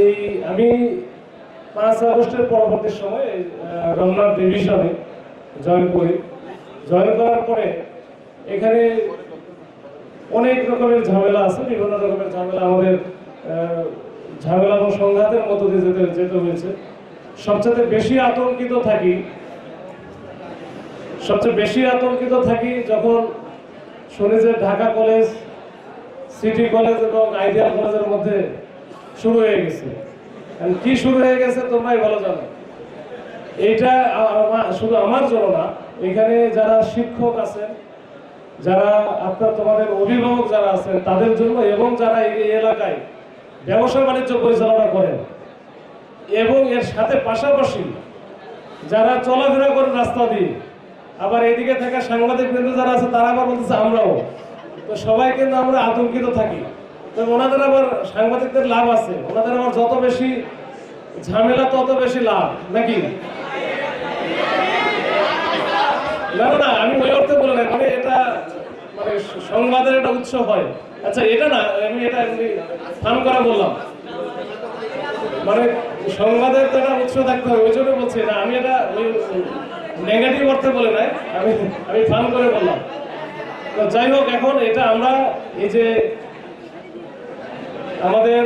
এই, আমি পাঁচ আগস্টের পরবর্তী সময় রমনা ডিভিশনে জয়েন করি। জয়েন করার পরে এখানে অনেক রকমের ঝামেলা আছে, বিভিন্ন রকমের ঝামেলা। আমাদের ঝামেলা এবং সংঘাতের মধ্য দিয়ে যেতে যেতে হয়েছে। সবচেয়ে বেশি আতঙ্কিত থাকি, সবচেয়ে বেশি আতঙ্কিত থাকি যখন শুনি যে ঢাকা কলেজ, সিটি কলেজ এবং আইডিয়াল কলেজের মধ্যে শুরু হয়ে গেছে। কি শুরু হয়ে গেছে তোমরাই ভালো জানো। এইটা আ- শুধু আমার জন্য না, এখানে যারা শিক্ষক আছেন, যারা আপনার তোমাদের অভিভাবক যারা আছেন, তাদের জন্য এবং যারা এই এই এলাকায় ব্যবসা বাণিজ্য পরিচালনা করেন, এবং এর সাথে পাশাপাশি যারা চলাফেরা করেন রাস্তা দিয়ে, আবার এদিকে থাকা সাংবাদিক বৃন্দ যারা আছে, তারা আবার বলতেছে আমরাও। তো সবাই কিন্তু আমরা আতঙ্কিত থাকি। তো ওনাদের আবার সাংবাদিকদের লাভ আছে। ওনাদের আবার যত বেশি ঝামেলা তত বেশি লাভ নাকি? না না, না আমি ওই অর্থে বলে নাই মানে এটা মানে সংবাদের একটা উৎস হয়। আচ্ছা এটা না আমি এটা এমনি ফান করা বললাম। মানে সংবাদের তো একটা উৎস থাকতে হবে ওই জন্য বলছি না আমি এটা ওই নেগেটিভ অর্থে বলে নাই আমি আমি ফান করে বললাম। তো যাই হোক এখন এটা আমরা এই যে আমাদের